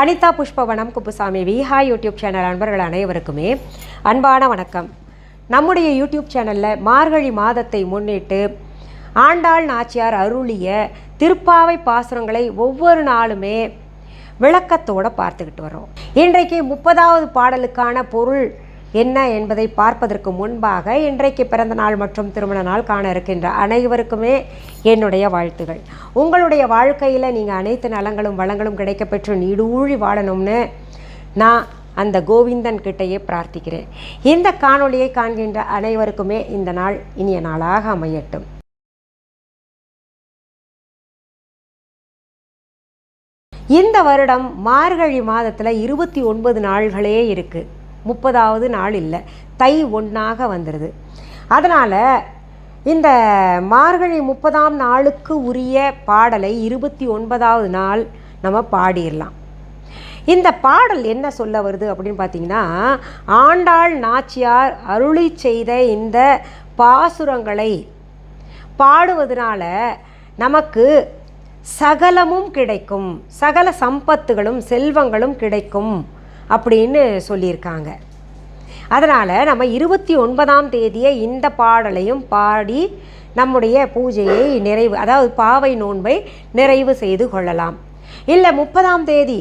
Anitha Pushpavanam Kuppusamy Viha YouTube channel அன்பர்கள் அனைவருக்குமே அன்பான வணக்கம். நம்முடைய யூடியூப் சேனலில் மார்கழி மாதத்தை முன்னிட்டு ஆண்டாள் நாச்சியார் அருளிய திருப்பாவை பாசுரங்களை ஒவ்வொரு நாளுமே விளக்கத்தோடு பார்த்துக்கிட்டு வரோம் இன்றைக்கு முப்பதாவது பாடலுக்கான பொருள் என்ன என்பதை பார்ப்பதற்கு முன்பாக இன்றைக்கு பிறந்த நாள் மற்றும் திருமண நாள் காண இருக்கின்ற அனைவருக்குமே என்னுடைய வாழ்த்துகள். உங்களுடைய வாழ்க்கையில் நீங்கள் அனைத்து நலங்களும் வளங்களும் கிடைக்கப்பெற்று நீடூழி வாழணும்னு நான் அந்த கோவிந்தன் கிட்டேயே பிரார்த்திக்கிறேன். இந்த காணொளியை காண்கின்ற அனைவருக்குமே இந்த நாள் இனிய நாளாக அமையட்டும். இந்த வருடம் மார்கழி மாதத்தில் இருபத்தி ஒன்பது நாள்களே இருக்குது முப்பதாவது நாள் இல்லை. தை ஒன்றாக வந்துடுது அதனால் இந்த மார்கழி முப்பதாம் நாளுக்கு உரிய பாடலை இருபத்தி ஒன்பதாவது நாள் நம்ம பாடிடலாம். இந்த பாடல் என்ன சொல்ல வருது அப்படின்னு பார்த்தீங்கன்னா ஆண்டாள் நாச்சியார் அருளி செய்த இந்த பாசுரங்களை பாடுவதனால நமக்கு சகலமும் கிடைக்கும். சகல சம்பத்துகளும் செல்வங்களும் கிடைக்கும். அப்படின்னு சொல்லியிருக்காங்க. அதனால் நம்ம இருபத்தி ஒன்பதாம் தேதியை இந்த பாடலையும் பாடி நம்முடைய பூஜையை நிறைவு அதாவது பாவை நோன்பை நிறைவு செய்து கொள்ளலாம். இல்லை முப்பதாம் தேதி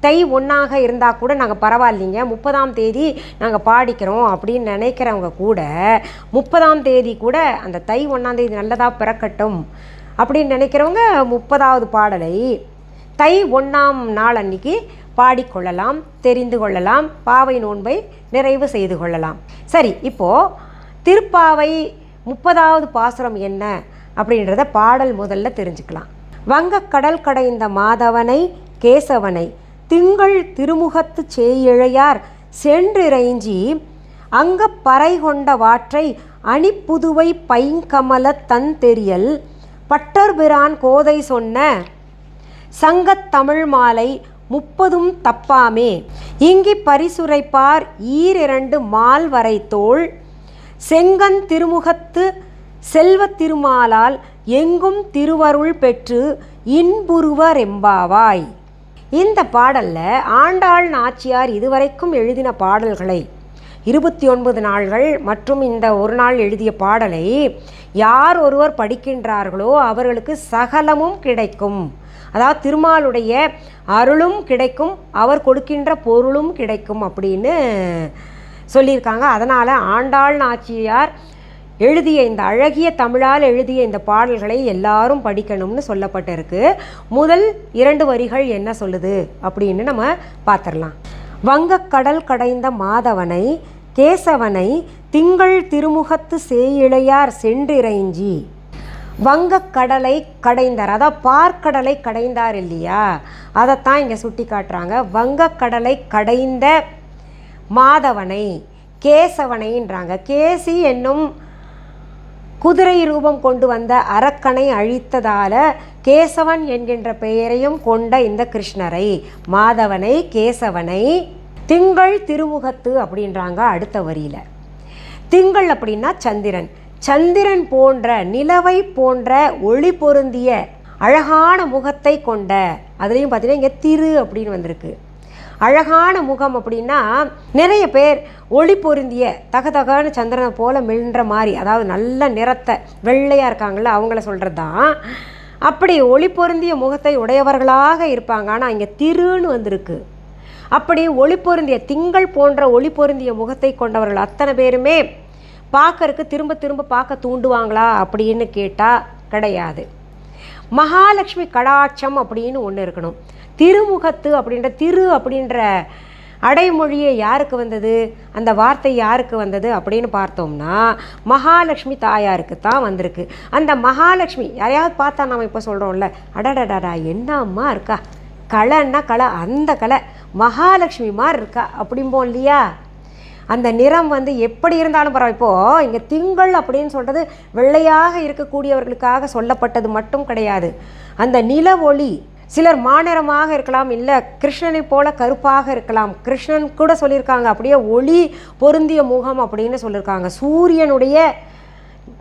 தை ஒன்றாக இருந்தால் கூட நாங்கள் பரவாயில்லைங்க முப்பதாம் தேதி நாங்கள் பாடிக்கிறோம் அப்படின்னு நினைக்கிறவங்க கூட முப்பதாம் தேதி கூட அந்த தை ஒன்றாம் தேதி நல்லதாக பிறக்கட்டும் அப்படின்னு நினைக்கிறவங்க முப்பதாவது பாடலை தை ஒன்றாம் நாள் அன்னைக்கு பாடிக்கொள்ளலாம் தெரிந்து கொள்ளலாம் பாவை நோன்பை நிறைவு செய்து கொள்ளலாம். சரி இப்போது திருப்பாவை முப்பதாவது பாசுரம் என்ன அப்படின்றத பாடல் முதல்ல தெரிஞ்சுக்கலாம். வங்கக்கடல் கடைந்த மாதவனை கேசவனை திங்கள் திருமுகத்து சேயிழையார் சென்றிறைஞ்சி அங்க பறை கொண்ட வாற்றை அணிப்புதுவை பைங்கமல தன் தெரியல் பட்டர்பிரான் கோதை சொன்ன சங்கத்தமிழ் மாலை முப்பதும் தப்பாமே. இங்கி பரிசுரைப்பார் ஈரிரண்டு மால் வரை தோள். செங்கன் திருமுகத்து செல்வத் திருமாலால் எங்கும் திருவருள் பெற்று இன்புருவரெம்பாவாய் இந்த பாடலில் ஆண்டாள் நாச்சியார் இதுவரைக்கும் எழுதின பாடல்களை இருபத்தி ஒன்பது நாள்கள் மற்றும் இந்த ஒரு நாள் எழுதிய பாடலை யார் ஒருவர் படிக்கின்றார்களோ அவர்களுக்கு சகலமும் கிடைக்கும். அதாவது திருமாலுடைய அருளும் கிடைக்கும் அவர் கொடுக்கின்ற பொருளும் கிடைக்கும் அப்படின்னு சொல்லியிருக்காங்க. அதனால் ஆண்டாள் நாச்சியார் எழுதிய இந்த அழகிய தமிழால் எழுதிய இந்த பாடல்களை எல்லாரும் படிக்கணும்னு சொல்லப்பட்டிருக்கு. முதல் இரண்டு வரிகள் என்ன சொல்லுது அப்படின்னு நம்ம பார்த்துடலாம். வங்கக்கடல் கடைந்த மாதவனை கேசவனை திங்கள் திருமுகத்து சேயிழையார் சென்றிறைஞ்சி வங்கக்கடலை கடைந்தார். அதாவது பார்க்கடலை கடைந்தார் இல்லையா? அதைத்தான் இங்கே சுட்டி காட்டுறாங்க வங்கக்கடலை கடைந்த மாதவனை கேசவனைன்றாங்க. கேசி என்னும் குதிரை ரூபம் கொண்டு வந்த அரக்கனை அழித்ததால கேசவன் என்கின்ற பெயரையும் கொண்ட இந்த கிருஷ்ணரை மாதவனை கேசவனை திங்கள் திருமுகத்து அப்படின்றாங்க அடுத்த வரியில். திங்கள் அப்படின்னா சந்திரன். சந்திரன் போன்ற நிலவை போன்ற ஒளி பொருந்திய அழகான முகத்தை கொண்ட அதுலேயும் பார்த்தீங்கன்னா இங்கே திரு அப்படின்னு வந்திருக்கு. அழகான முகம் அப்படின்னா நிறைய பேர் ஒளி பொருந்திய தகதகான சந்திரனை போல மிழ்ன்ற மாதிரி அதாவது நல்ல நிறத்தை வெள்ளையாக இருக்காங்கள அவங்கள சொல்கிறது தான் அப்படி ஒளி பொருந்திய முகத்தை உடையவர்களாக இருப்பாங்க. ஆனால் இங்கே திருன்னு வந்திருக்கு. அப்படி ஒளி பொருந்திய திங்கள் போன்ற ஒளி பொருந்திய முகத்தை கொண்டவர்கள் அத்தனை பேருமே பார்க்கறக்கு திரும்ப திரும்ப பார்க்க தூண்டுவாங்களா அப்படின்னு கேட்டால் கிடையாது. மகாலட்சுமி கடாட்சம் அப்படின்னு ஒன்று இருக்கணும். திருமுகத்து அப்படின்ற திரு அப்படின்ற அடைமொழியை யாருக்கு வந்தது? அந்த வார்த்தை யாருக்கு வந்தது அப்படின்னு பார்த்தோம்னா மகாலட்சுமி தாயாருக்கு தான் வந்திருக்கு. அந்த மகாலட்சுமி யாரையாவது பார்த்தா நம்ம இப்போ சொல்கிறோம்ல அடடடடா என்ன அம்மா இருக்கா? கலைன்னா கலை அந்த கலை. மகாலட்சுமி மாதிரி இருக்கா? அப்படிம்போம் இல்லையா? அந்த நிறம் வந்து எப்படி இருந்தாலும் பரவாயில்ல. இப்போது இங்கே திங்கள் அப்படின்னு சொல்கிறது வெள்ளையாக இருக்கக்கூடியவர்களுக்காக சொல்லப்பட்டது மட்டும் கிடையாது. அந்த நில ஒளி சிலர் மாநிறமாக இருக்கலாம் இல்லை கிருஷ்ணனை போல கருப்பாக இருக்கலாம். கிருஷ்ணன் கூட சொல்லியிருக்காங்க அப்படியே ஒளி பொருந்திய முகம் அப்படின்னு சொல்லியிருக்காங்க. சூரியனுடைய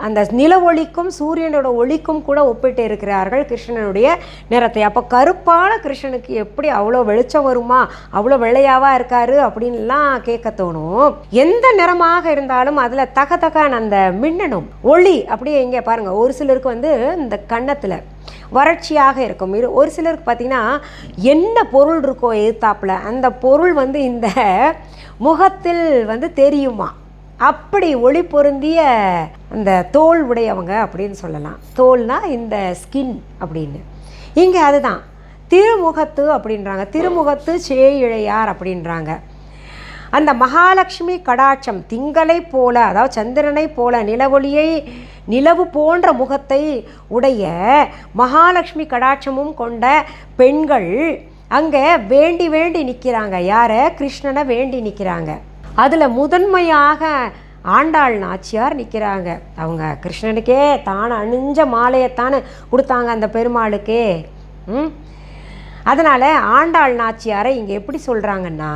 அந்த நில ஒளிக்கும் சூரியனோட ஒளிக்கும் கூட ஒப்பிட்டு இருக்கிறார்கள் கிருஷ்ணனுடைய நிறத்தை. அப்போ கருப்பான கிருஷ்ணனுக்கு எப்படி அவ்வளோ வெளிச்சம் வருமா? அவ்வளோ வெள்ளையாவா இருக்காரு அப்படின்லாம் கேட்க தோணும். எந்த நிறமாக இருந்தாலும் அதில் தக அந்த மின்னணும் ஒளி அப்படியே இங்கே பாருங்க. ஒரு சிலருக்கு வந்து இந்த கன்னத்தில் வறட்சியாக இருக்கும். இரு ஒரு சிலருக்கு பார்த்தீங்கன்னா என்ன பொருள் இருக்கோ எதிர்த்தாப்புல அந்த பொருள் வந்து இந்த முகத்தில் வந்து தெரியுமா? அப்படி ஒளி பொருந்திய அந்த தோல் உடையவங்க அப்படின்னு சொல்லலாம். தோல்னா இந்த ஸ்கின் அப்படின்னு. இங்கே அதுதான். திருமுகத்து அப்படின்றாங்க. திருமுகத்து சேயிழையார் அப்படின்றாங்க. அந்த மகாலட்சுமி கடாட்சம் திங்களை போல அதாவது சந்திரனை போல நிலவொளியை நிலவு போன்ற முகத்தை உடைய மகாலட்சுமி கடாட்சமும் கொண்ட பெண்கள் அங்கே வேண்டி வேண்டி நிற்கிறாங்க யாரை? கிருஷ்ணனை வேண்டி நிற்கிறாங்க அதில் முதன்மையாக ஆண்டாள் நாச்சியார் நிற்கிறாங்க அவங்க கிருஷ்ணனுக்கே தானே அணிஞ்ச மாலையைத்தானே கொடுத்தாங்க அந்த பெருமாளுக்கே. ம்? அதனால் ஆண்டாள் நாச்சியாரை இங்கே எப்படி சொல்கிறாங்கன்னா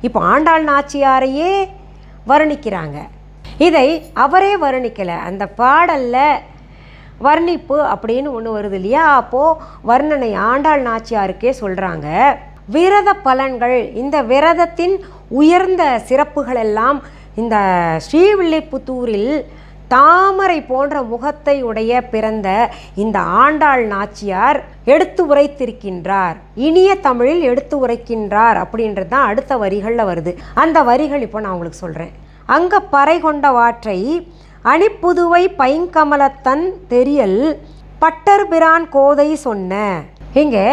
இப்போ ஆண்டாள் நாச்சியாரையே வர்ணிக்கிறாங்க. இதை அவரே வர்ணிக்கலை. அந்த பாடலில் வர்ணிப்பு அப்படின்னு ஒன்று வருது இல்லையா? அப்போது வர்ணனை ஆண்டாள் நாச்சியாருக்கே சொல்கிறாங்க விரத பலன்கள் இந்த விரதத்தின் உயர்ந்த சிறப்புகளெல்லாம் இந்த ஸ்ரீவில்லிபுத்தூரில் தாமரை போன்ற முகத்தை உடைய பிறந்த இந்த ஆண்டாள் நாச்சியார் எடுத்து உரைத்திருக்கின்றார். இனிய தமிழில் எடுத்து உரைக்கின்றார் அப்படின்றது தான் அடுத்த வரிகளில் வருது. அந்த வரிகள் இப்போ நான் உங்களுக்கு சொல்கிறேன் அங்க பறை கொண்ட வாற்றை அணிப்புதுவை பைங்கமலத்தன் தெரியல் பட்டர்பிரான் கோதை சொன்ன. இங்கே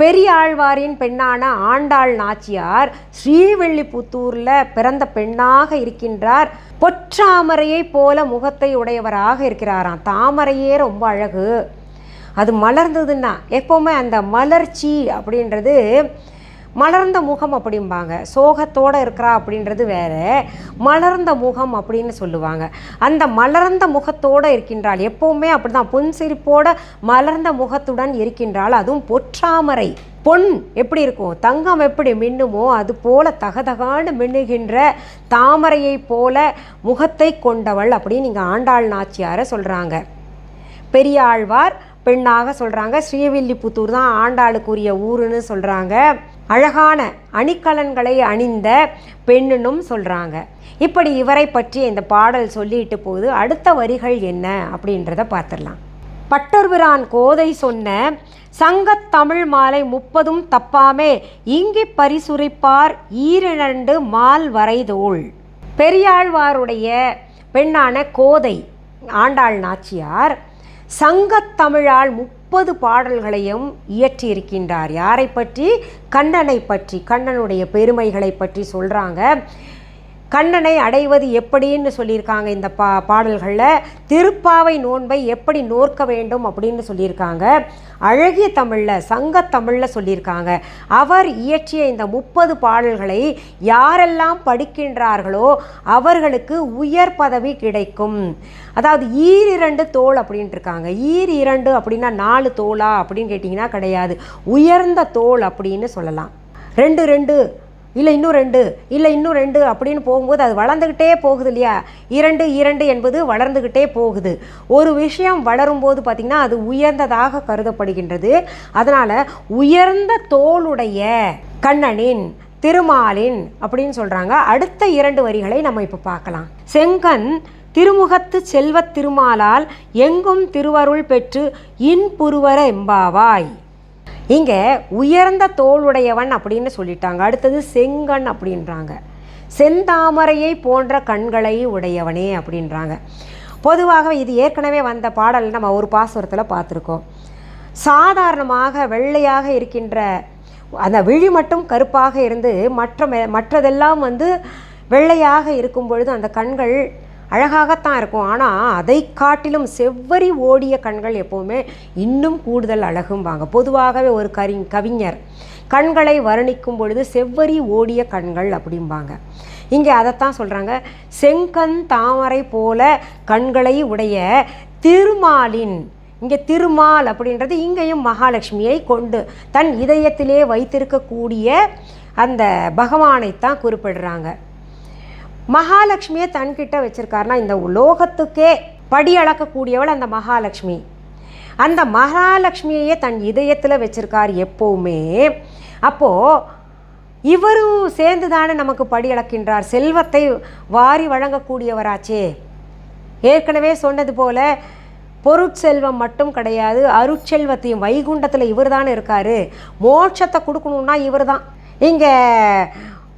பெரியாழ்வாரின் பெண்ணான ஆண்டாள் நாச்சியார் ஸ்ரீவில்லிபுத்தூரில் பிறந்த பெண்ணாக இருக்கின்றார். பொற்றாமரையைப் போல முகத்தை உடையவராக இருக்கிறாராம். தாமரையே ரொம்ப அழகு. அது மலர்ந்ததுன்னா எப்போவுமே அந்த மலர்ச்சி அப்படின்றது மலர்ந்த முகம் அப்படிம்பாங்க. சோகத்தோடு இருக்கிறா அப்படின்றது வேற. மலர்ந்த முகம் அப்படின்னு சொல்லுவாங்க. அந்த மலர்ந்த முகத்தோடு இருக்கின்றாள். எப்போவுமே அப்படிதான். புன்சிரிப்போட மலர்ந்த முகத்துடன் இருக்கின்றாள். அதுவும் பொற்றாமரை. பொன் எப்படி இருக்கும்? தங்கம் எப்படி மின்னுமோ அது போல தகதகான்னு மின்னுகின்ற தாமரையைப் போல முகத்தை கொண்டவள் அப்படின்னு நீங்கள் ஆண்டாள் நாச்சியாரை சொல்கிறாங்க பெரியாழ்வார் பெண்ணாக சொல்கிறாங்க ஸ்ரீவில்லிபுத்தூர் தான் ஆண்டாளுக்குரிய ஊருன்னு சொல்கிறாங்க அழகான அணிகலன்களை அணிந்த பெண்ணுன்னும் சொல்கிறாங்க இப்படி இவரை பற்றி இந்த பாடல் சொல்லிட்டு போகுது. அடுத்த வரிகள் என்ன அப்படின்றத பார்த்துடலாம். பட்டர்பிரான் கோதை சொன்ன சங்கத்தமிழ் மாலை முப்பதும் தப்பாமே இங்கி பரிசுரிப்பார் ஈரிரண்டு மால் வரைதோள். பெரியாழ்வாருடைய பெண்ணான கோதை ஆண்டாள் நாச்சியார் சங்கத்தமிழால் முப்பது பாடல்களையும் இயற்றியிருக்கின்றார். யாரை பற்றி? கண்ணனை பற்றி கண்ணனுடைய பெருமைகளை பற்றி சொல்கிறாங்க கண்ணனை அடைவது எப்படின்னு சொல்லியிருக்காங்க இந்த பா பாடல்களில். திருப்பாவை நோன்பை எப்படி நோர்க்க வேண்டும் அப்படின்னு சொல்லியிருக்காங்க. அழகிய தமிழில் சங்கத்தமிழில் சொல்லியிருக்காங்க. அவர் இயற்றிய இந்த முப்பது பாடல்களை யாரெல்லாம் படிக்கின்றார்களோ அவர்களுக்கு உயர் பதவி கிடைக்கும். அதாவது ஈர் இரண்டு தோல் அப்படின்ட்டு இருக்காங்க. ஈர் இரண்டு அப்படின்னா நாலு தோலா அப்படின்னு கேட்டிங்கன்னா கிடையாது. உயர்ந்த தோல் அப்படின்னு சொல்லலாம். ரெண்டு ரெண்டு இல்லை இன்னும் ரெண்டு இல்லை இன்னும் ரெண்டு அப்படின்னு போகும்போது அது வளர்ந்துக்கிட்டே போகுது இல்லையா? இரண்டு இரண்டு என்பது வளர்ந்துக்கிட்டே போகுது. ஒரு விஷயம் வளரும்போது பார்த்திங்கன்னா அது உயர்ந்ததாக கருதப்படுகின்றது. அதனால் உயர்ந்த தோளுடைய கண்ணனின் திருமாலின் அப்படின்னு சொல்கிறாங்க அடுத்த இரண்டு வரிகளை நம்ம இப்போ பார்க்கலாம். செங்கன் திருமுகத்து செல்வத் திருமாலால் எங்கும் திருவருள் பெற்று இன்புருவர எம்பாவாய் இங்கே உயர்ந்த தோளுடையவன் அப்படின்னு சொல்லிட்டாங்க. அடுத்தது செங்கன் அப்படின்றாங்க. செந்தாமரையை போன்ற கண்களை உடையவனே அப்படின்றாங்க. பொதுவாக இது ஏற்கனவே வந்த பாடல் நம்ம ஒரு பாசுரத்தில் பார்த்துருக்கோம். சாதாரணமாக வெள்ளையாக இருக்கின்ற அந்த விழி மட்டும் கருப்பாக இருந்து மற்ற மற்றதெல்லாம் வந்து வெள்ளையாக இருக்கும் பொழுது அந்த கண்கள் அழகாகத்தான் இருக்கும். ஆனால் அதை காட்டிலும் செவ்வரி ஓடிய கண்கள் எப்போவுமே இன்னும் கூடுதல் அழகும்பாங்க. பொதுவாகவே ஒரு கரி கவிஞர் கண்களை வர்ணிக்கும் பொழுது செவ்வரி ஓடிய கண்கள் அப்படிம்பாங்க. இங்கே அதைத்தான் சொல்கிறாங்க செங்கண் தாமரை போல கண்களை உடைய திருமாலின் இங்கே திருமால் அப்படின்றது இங்கேயும் மகாலட்சுமியை கொண்டு தன் இதயத்திலே வைத்திருக்கக்கூடிய அந்த பகவானைத்தான் குறிப்பிடுறாங்க. மகாலட்சுமியை தன்கிட்ட வச்சுருக்காருன்னா இந்த உலோகத்துக்கே படி அளக்கக்கூடியவள் அந்த மகாலட்சுமி. அந்த மகாலட்சுமியையே தன் இதயத்தில் வச்சுருக்கார் எப்போவுமே. அப்போது இவரும் சேர்ந்து தானே நமக்கு படி அளக்கின்றார். செல்வத்தை வாரி வழங்கக்கூடியவராச்சே. ஏற்கனவே சொன்னது போல் பொருட்செல்வம் மட்டும் கிடையாது அருட்செல்வத்தையும் வைகுண்டத்தில் இவர் தானே இருக்கார். மோட்சத்தை கொடுக்கணுன்னா இவர் தான் இங்கே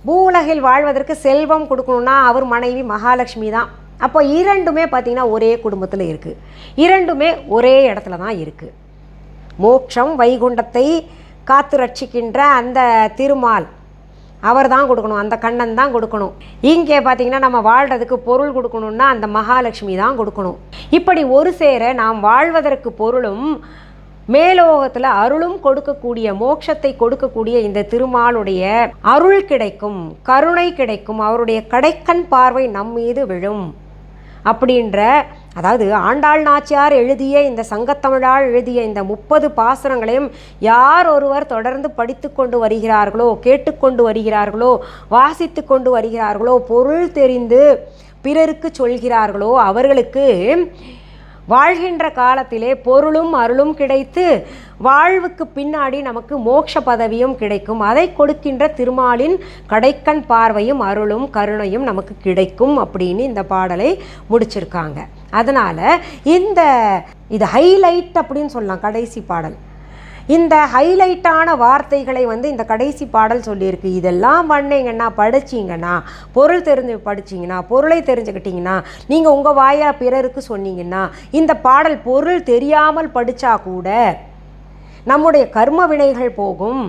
பூவுலகில் வாழ்வதற்கு செல்வம் கொடுக்கணுன்னா அவர் மனைவி மகாலட்சுமி தான். அப்போ இரண்டுமே பார்த்திங்கன்னா ஒரே குடும்பத்தில் இருக்குது இரண்டுமே ஒரே இடத்துல தான் இருக்குது மோட்சம் வைகுண்டத்தை காத்து ரட்சிக்கின்ற அந்த திருமால் அவர் தான் கொடுக்கணும். அந்த கண்ணன் தான் கொடுக்கணும். இங்கே பார்த்தீங்கன்னா நம்ம வாழ்கிறதுக்கு பொருள் கொடுக்கணும்னா அந்த மகாலட்சுமி தான் கொடுக்கணும். இப்படி ஒரு சேர நாம் வாழ்வதற்கு பொருளும் மேலோகத்தில் அருளும் கொடுக்கக்கூடிய மோட்சத்தை கொடுக்கக்கூடிய இந்த திருமாலுடைய அருள் கிடைக்கும் கருணை கிடைக்கும் அவருடைய கடைக்கண் பார்வை நம் மீது விழும் அப்படின்ற அதாவது ஆண்டாள் நாச்சியார் எழுதிய இந்த சங்கத்தமிழால் எழுதிய இந்த முப்பது பாசுரங்களையும் யார் ஒருவர் தொடர்ந்து படித்து கொண்டு வருகிறார்களோ கேட்டுக்கொண்டு வருகிறார்களோ வாசித்து கொண்டு வருகிறார்களோ பொருள் தெரிந்து பிறருக்கு சொல்கிறார்களோ அவர்களுக்கு வாழ்கின்ற காலத்திலே பொருளும் அருளும் கிடைத்து வாழ்வுக்கு பின்னாடி நமக்கு மோட்ச பதவியும் கிடைக்கும். அதை கொடுக்கின்ற திருமாலின் கடைக்கண் பார்வையும் அருளும் கருணையும் நமக்கு கிடைக்கும் அப்படின்னு இந்த பாடலை முடிச்சிருக்காங்க. அதனால் இந்த இது ஹைலைட் அப்படின்னு சொல்லலாம் கடைசி பாடல். இந்த ஹைலைட்டான வார்த்தைகளை வந்து இந்த கடைசி பாடல் சொல்லியிருக்கு. இதெல்லாம் பண்ணீங்கன்னா படிச்சிங்கன்னா பொருள் தெரிஞ்சு படிச்சிங்கன்னா பொருளை தெரிஞ்சுக்கிட்டிங்கன்னா நீங்கள் உங்கள் வாயாக பிறருக்கு சொன்னீங்கன்னா இந்த பாடல் பொருள் தெரியாமல் படித்தா கூட நம்முடைய கர்ம வினைகள் போகும்.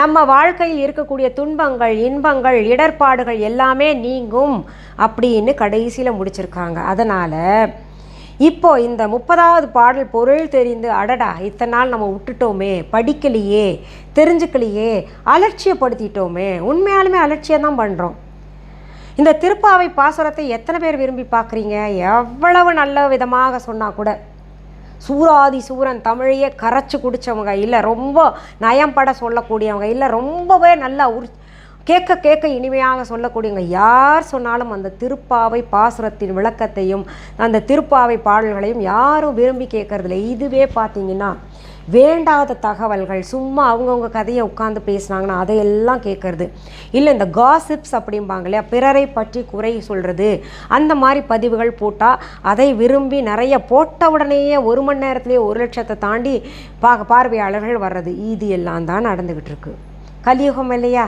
நம்ம வாழ்க்கையில் இருக்கக்கூடிய துன்பங்கள் இன்பங்கள் இடர்பாடுகள் எல்லாமே நீங்கும் அப்படின்னு கடைசியில் முடிச்சிருக்காங்க. அதனால் இப்போ இந்த முப்பதாவது பாடல் பொருள் தெரிந்து அடடா இத்தனை நாள் நம்ம விட்டுட்டோமே படிக்கலையே தெரிஞ்சுக்கலையே அலட்சியப்படுத்திட்டோமே உண்மையாலுமே அலட்சியம் தான் பண்ணுறோம் இந்த திருப்பாவை பாசுரத்தை எத்தனை பேர் விரும்பி பார்க்குறீங்க? எவ்வளவு நல்ல விதமாக சொன்னால் கூட. சூராதி சூரன் தமிழையே கரைச்சி குடித்தவங்க இல்லை ரொம்ப நயம்பட சொல்லக்கூடியவங்க இல்லை ரொம்பவே நல்லா உரி கேட்க கேட்க இனிமையாக சொல்லக்கூடியவங்க யார் சொன்னாலும் அந்த திருப்பாவை பாசுரத்தின் விளக்கத்தையும் அந்த திருப்பாவை பாடல்களையும் யாரும் விரும்பி கேட்கறதில்ல. இதுவே பார்த்தீங்கன்னா வேண்டாத தகவல்கள் சும்மா அவங்கவுங்க கதையை உட்காந்து பேசுனாங்கன்னா அதையெல்லாம் கேட்குறது. இல்லை இந்த காசிப்ஸ் அப்படிம்பாங்க இல்லையா பிறரை பற்றி குறை சொல்கிறது அந்த மாதிரி பதிவுகள் போட்டால் அதை விரும்பி நிறைய போட்ட உடனேயே ஒரு மணி நேரத்துலேயே ஒரு லட்சத்தை தாண்டி பா பார்வையாளர்கள் வர்றது. இது எல்லாம் தான் நடந்துக்கிட்டு இருக்கு. கலியுகம் இல்லையா?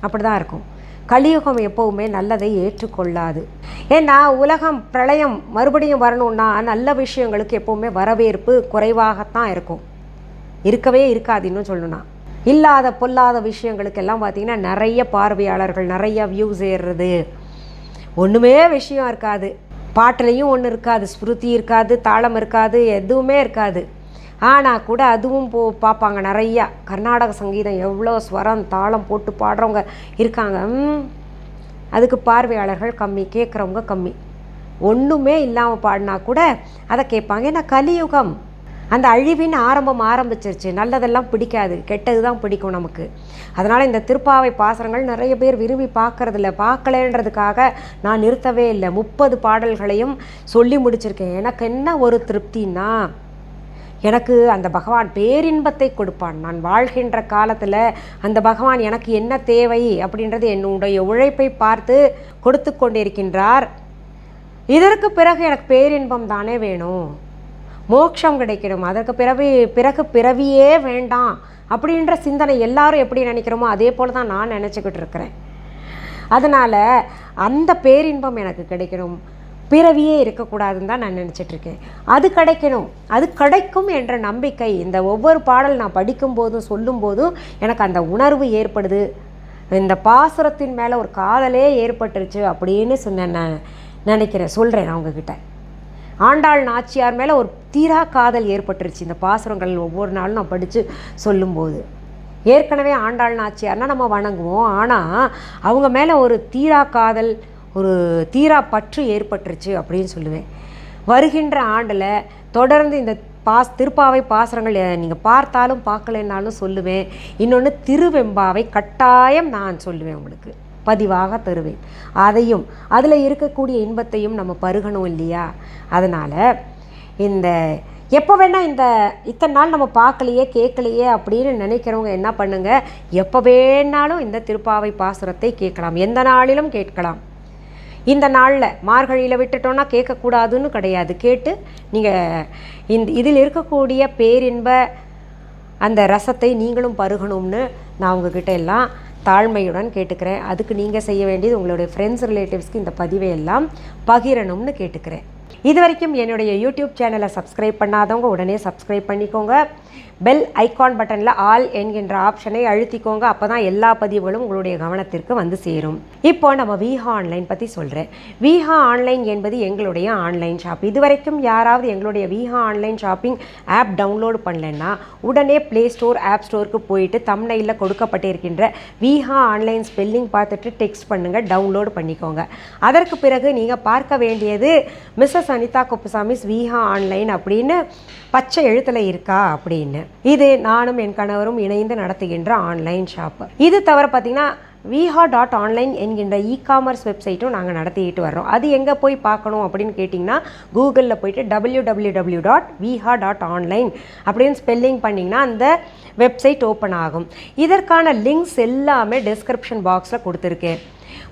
அப்படி தான் இருக்கும். கலியுகம் எப்போவுமே நல்லதை ஏற்றுக்கொள்ளாது. ஏன்னா உலகம் பிரளயம் மறுபடியும் வரணும்னா நல்ல விஷயங்களுக்கு எப்போவுமே வரவேற்பு குறைவாகத்தான் இருக்கும். இருக்கவே இருக்காது இன்னும் சொல்லணும்னா. இல்லாத பொல்லாத விஷயங்களுக்கெல்லாம் பார்த்திங்கன்னா நிறைய பார்வையாளர்கள் நிறைய வியூஸ் ஏறுறது. ஒன்றுமே விஷயம் இருக்காது. பாட்டுலேயும் ஒன்று இருக்காது ஸ்மிருதி இருக்காது தாளம் இருக்காது எதுவுமே இருக்காது. ஆனால் கூட அதுவும் போ பார்ப்பாங்க நிறையா. கர்நாடக சங்கீதம் எவ்வளோ ஸ்வரம் தாளம் போட்டு பாடுறவங்க இருக்காங்க. அதுக்கு பார்வையாளர்கள் கம்மி கேட்குறவங்க கம்மி. ஒன்றுமே இல்லாமல் பாடினா கூட அதை கேட்பாங்க. ஏன்னா கலியுகம்? அந்த அழிவின் ஆரம்பம் ஆரம்பிச்சிருச்சு. நல்லதெல்லாம் பிடிக்காது. கெட்டது தான் பிடிக்கும் நமக்கு. அதனால் இந்த திருப்பாவை பாசனங்கள் நிறைய பேர் விரும்பி பார்க்கறதில்ல. பார்க்கலன்றதுக்காக நான் நிறுத்தவே இல்லை. முப்பது பாடல்களையும் சொல்லி முடிச்சிருக்கேன். எனக்கு என்ன ஒரு திருப்தின்னா எனக்கு அந்த பகவான் பேரின்பத்தை கொடுப்பான். நான் வாழ்கின்ற காலத்தில் அந்த பகவான் எனக்கு என்ன தேவை அப்படின்றது என்னுடைய உழைப்பை பார்த்து கொடுத்து கொண்டிருக்கின்றார். இதற்கு பிறகு எனக்கு பேரின்பம் தானே வேணும். மோட்சம் கிடைக்கணும். அதற்கு பிறவி பிறகு பிறவியே வேண்டாம் அப்படின்ற சிந்தனை எல்லாரும் எப்படி நினைக்கிறோமோ அதே போல் தான் நான் நினச்சிக்கிட்டு இருக்கிறேன். அதனால் அந்த பேரின்பம் எனக்கு கிடைக்கணும். பிறவியே இருக்கக்கூடாதுன்னு தான் நான் நினச்சிட்ருக்கேன். அது கிடைக்கணும். அது கிடைக்கும் என்ற நம்பிக்கை இந்த ஒவ்வொரு பாடல் நான் படிக்கும்போதும் சொல்லும்போதும் எனக்கு அந்த உணர்வு ஏற்படுது. இந்த பாசுரத்தின் மேலே ஒரு காதலே ஏற்பட்டுருச்சு அப்படின்னு சொன்ன நான் நினைக்கிறேன் சொல்கிறேன் நான் உங்ககிட்ட. ஆண்டாள் நாச்சியார் மேலே ஒரு தீரா காதல் ஏற்பட்டுருச்சு இந்த பாசுரங்கள் ஒவ்வொரு நாளும் நான் படித்து சொல்லும்போது. ஏற்கனவே ஆண்டாள் நாச்சியார்னால் நம்ம வணங்குவோம். ஆனால் அவங்க மேலே ஒரு தீரா காதல் ஒரு தீரா பற்று ஏற்பட்டுருச்சு அப்படின்னு சொல்லுவேன். வருகின்ற ஆண்டில் தொடர்ந்து இந்த பாஸ் திருப்பாவை பாசுரங்கள் நீங்கள் பார்த்தாலும் பார்க்கலைன்னாலும் சொல்லுவேன். இன்னொன்று திருவெம்பாவை கட்டாயம் நான் சொல்லுவேன் உங்களுக்கு. பதிவாக தருவேன். அதையும் அதில் இருக்கக்கூடிய இன்பத்தையும் நம்ம பருகணும் இல்லையா? அதனால் இந்த எப்போ வேணால் இந்த இத்தனை நாள் நம்ம பார்க்கலையே கேட்கலையே அப்படின்னு நினைக்கிறவங்க என்ன பண்ணுங்கள் எப்போ வேணாலும் இந்த திருப்பாவை பாசுரத்தை கேட்கலாம். எந்த நாளிலும் கேட்கலாம். இந்த நாளில் மார்கழியில் விட்டுட்டோன்னா கேட்கக்கூடாதுன்னு கிடையாது. கேட்டு நீங்கள் இந்த இதில் இருக்கக்கூடிய பேரின்ப அந்த ரசத்தை நீங்களும் பருகணும்னு நான் உங்ககிட்ட எல்லாம் தாழ்மையுடன் கேட்டுக்கிறேன். அதுக்கு நீங்கள் செய்ய வேண்டியது உங்களுடைய ஃப்ரெண்ட்ஸ் ரிலேட்டிவ்ஸ்க்கு இந்த பதிவை எல்லாம் பகிரணும்னு கேட்டுக்கிறேன். இது வரைக்கும் என்னுடைய யூடியூப் சேனலை சப்ஸ்கிரைப் பண்ணாதவங்க உடனே சப்ஸ்கிரைப் பண்ணிக்கோங்க. பெல் ஐகான் பட்டனில் ஆல் என்கின்ற ஆப்ஷனை அழுத்திக்கோங்க. அப்போ தான் எல்லா பதிவுகளும் உங்களுடைய கவனத்திற்கு வந்து சேரும். இப்போ நம்ம விஹா ஆன்லைன் பற்றி சொல்கிறேன் விஹா ஆன்லைன் என்பது எங்களுடைய ஆன்லைன் ஷாப் இது வரைக்கும் யாராவது எங்களுடைய Viha online shopping app download பண்ணலன்னா உடனே ப்ளே ஸ்டோர் ஆப் ஸ்டோருக்கு போயிட்டு தம்னையில் கொடுக்கப்பட்டிருக்கின்ற விஹா ஆன்லைன் ஸ்பெல்லிங் பார்த்துட்டு டெக்ஸ்ட் பண்ணுங்கள் டவுன்லோட் பண்ணிக்கோங்க. அதற்கு பிறகு நீங்கள் பார்க்க வேண்டியது மிஸ்ஸஸ் அனிதா குப்புசாமிஸ் விஹா ஆன்லைன் அப்படின்னு பச்சை எழுத்தில் இருக்கா அப்படின்னு. இது நானும் என் கணவரும் இணைந்து நடத்துகின்ற ஆன்லைன் ஷாப்பு. இது தவிர பார்த்தீங்கன்னா விஹா டாட் ஆன்லைன் என்கின்ற இ காமர்ஸ் வெப்சைட்டும் நாங்கள் நடத்திக்கிட்டு வர்றோம். அது எங்கே போய் பார்க்கணும் அப்படின்னு கேட்டிங்கன்னா கூகுளில் போயிட்டு W W W dot Viha dot online அப்படின்னு ஸ்பெல்லிங் பண்ணிங்கன்னா அந்த வெப்சைட் ஓப்பன் ஆகும். இதற்கான லிங்க்ஸ் எல்லாமே டிஸ்கிரிப்ஷன் பாக்ஸில் கொடுத்துருக்கேன்.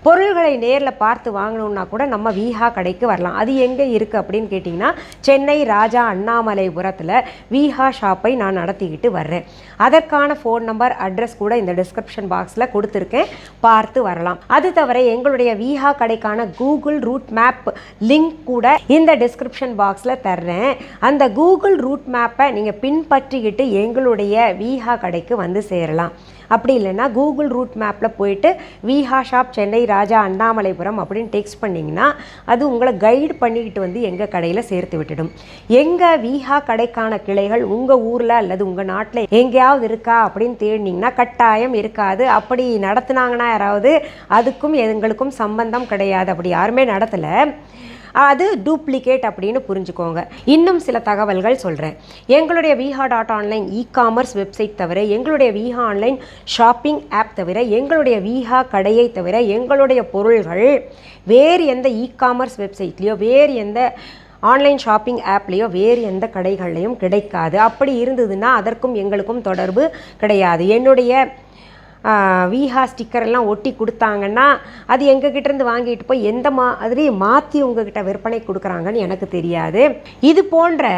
பொருள்களை நேரில் பார்த்து வாங்கணுன்னா கூட நம்ம விஹா கடைக்கு வரலாம். அது எங்கே இருக்குது அப்படின்னு கேட்டிங்கன்னா சென்னை ராஜா அண்ணாமலைபுரத்தில் விஹா ஷாப்பை நான் நடத்திக்கிட்டு வர்றேன். அதற்கான ஃபோன் நம்பர் அட்ரஸ் கூட இந்த டிஸ்கிரிப்ஷன் பாக்ஸில் கொடுத்துருக்கேன். பார்த்து வரலாம். அது தவிர எங்களுடைய விஹா கடைக்கான கூகுள் ரூட் மேப் லிங்க் கூட இந்த டிஸ்கிரிப்ஷன் பாக்ஸில் தர்றேன். அந்த கூகுள் ரூட் மேப்பை நீங்கள் பின்பற்றிக்கிட்டு எங்களுடைய விஹா கடைக்கு வந்து சேரலாம். அப்படி இல்லைன்னா கூகுள் ரூட் மேப்பில் போயிட்டு விஹா ஷாப் சென்னை ராஜா அண்ணாமலைபுரம் அப்படின்னு டெக்ஸ்ட் பண்ணிங்கன்னா அது உங்களை கைடு பண்ணிக்கிட்டு வந்து எங்கள் கடையில் சேர்த்து விட்டுடும். எங்கள் விஹா கடைக்கான கிளைகள் உங்கள் ஊரில் அல்லது உங்கள் நாட்டில் எங்கேயாவது இருக்கா அப்படின்னு தேடினீங்கன்னா கட்டாயம் இருக்காது. அப்படி நடத்துனாங்கன்னா யாராவது அதுக்கும் எங்களுக்கும் சம்பந்தம் கிடையாது. அப்படி யாருமே நடத்தலை. அது டூப்ளிகேட் அப்படின்னு புரிஞ்சுக்கோங்க. இன்னும் சில தகவல்கள் சொல்கிறேன் எங்களுடைய Viha dot online e commerce website தவிர எங்களுடைய விஹா ஆன்லைன் ஷாப்பிங் ஆப் தவிர எங்களுடைய விஹா கடையை தவிர எங்களுடைய பொருள்கள் வேறு எந்த இ காமர்ஸ் வெப்சைட்லேயோ வேறு எந்த ஆன்லைன் ஷாப்பிங் ஆப்லேயோ வேறு எந்த கடைகள்லையும் கிடைக்காது. அப்படி இருந்ததுன்னா அதற்கும் எங்களுக்கும் தொடர்பு கிடையாது. என்னுடைய விஹா ஸ்டிக்கர் எல்லாம் ஒட்டி கொடுத்தாங்கன்னா அது எங்ககிட்டேருந்து வாங்கிட்டு போய் எந்த மாதிரி மாற்றி உங்ககிட்ட விற்பனை கொடுக்குறாங்கன்னு எனக்கு தெரியாது. இது போன்ற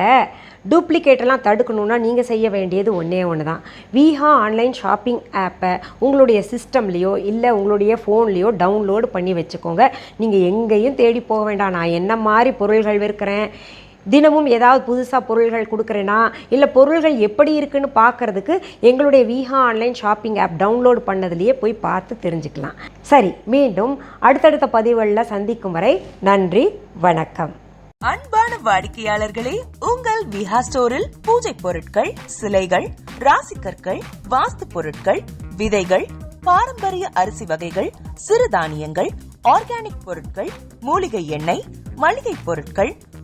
டூப்ளிகேட் எல்லாம் தடுக்கணும்னா நீங்கள் செய்ய வேண்டியது ஒன்றே ஒன்று தான் விஹா ஆன்லைன் ஷாப்பிங் ஆப்பை உங்களுடைய சிஸ்டம்லேயோ இல்லை உங்களுடைய ஃபோன்லேயோ டவுன்லோடு பண்ணி வச்சுக்கோங்க. நீங்கள் எங்கேயும் தேடி போக வேண்டாம். நான் என்ன மாதிரி பொருள்கள் விற்கிறேன்? தினமும் ஏதாவது புதுசாக பொருள்கள் கொடுக்குறேன்னா இல்லை பொருள்கள் எப்படி இருக்குன்னு பார்க்கறதுக்கு எங்களுடைய Viha online shopping app download பண்ணதுலேயே போய் பார்த்து தெரிஞ்சுக்கலாம். சரி மீண்டும் அடுத்தடுத்த பதிவுகளில் சந்திக்கும் வரை நன்றி வணக்கம். அன்பான வாடிக்கையாளர்களே உங்கள் விஹா ஸ்டோரில் பூஜை பொருட்கள் சிலைகள் ராசிக்கற்கள் வாஸ்து பொருட்கள் விதைகள் பாரம்பரிய அரிசி வகைகள் சிறுதானியங்கள் ஆர்கானிக் பொருட்கள் மூலிகை எண்ணெய் மளிகை பொருட்கள்